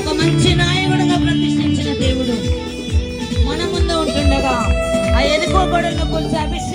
ఒక మంచి నాయకుడుగా ప్రతిష్ఠించిన దేవుడు మన ముందు ఉంటుండగా ఆ ఎదుకోబడిన కొలిసి అభిషేకం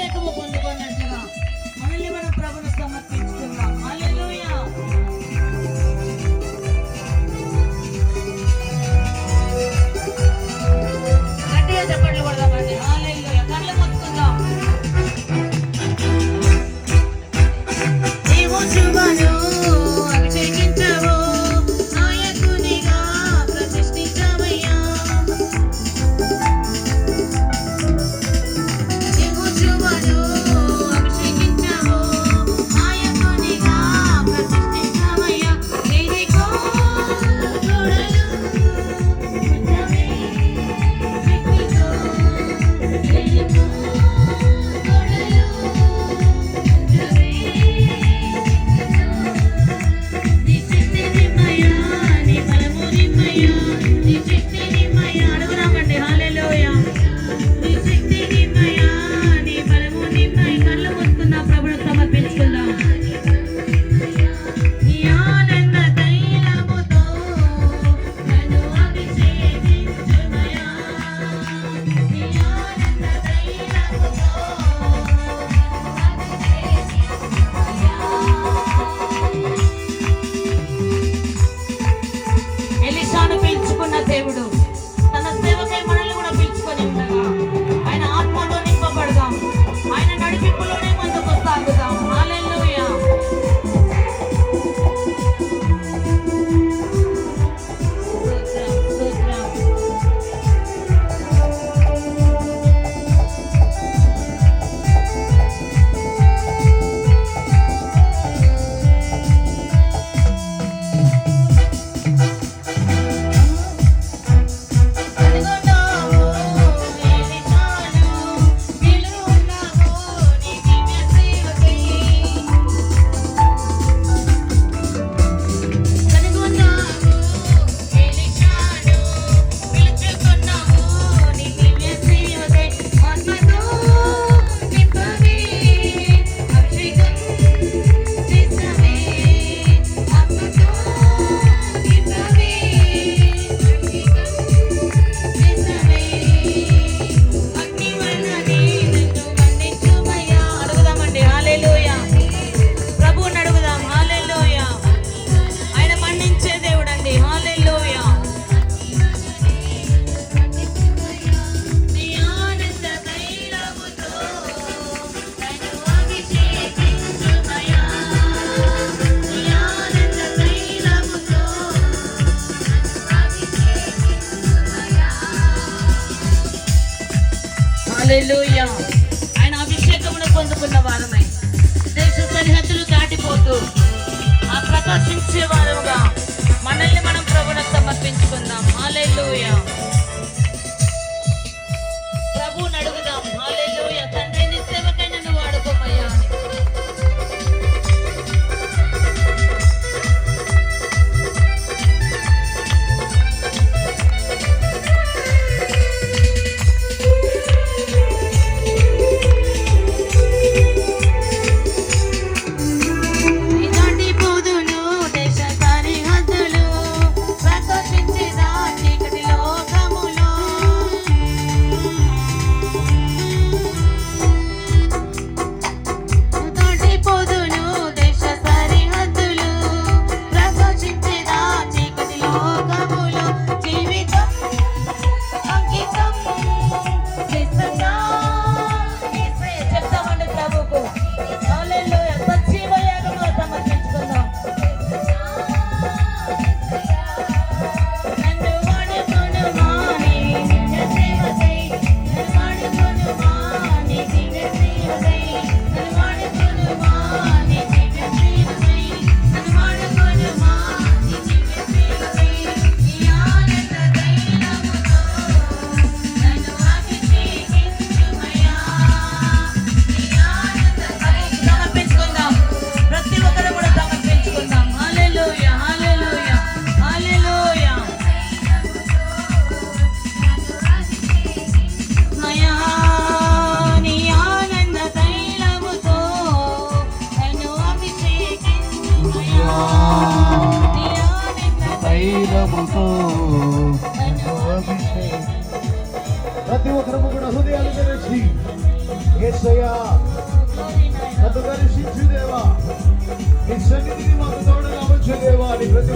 Hallelujah.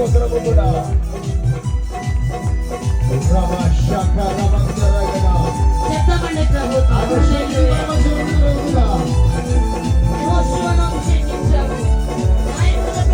Obrigado. mural.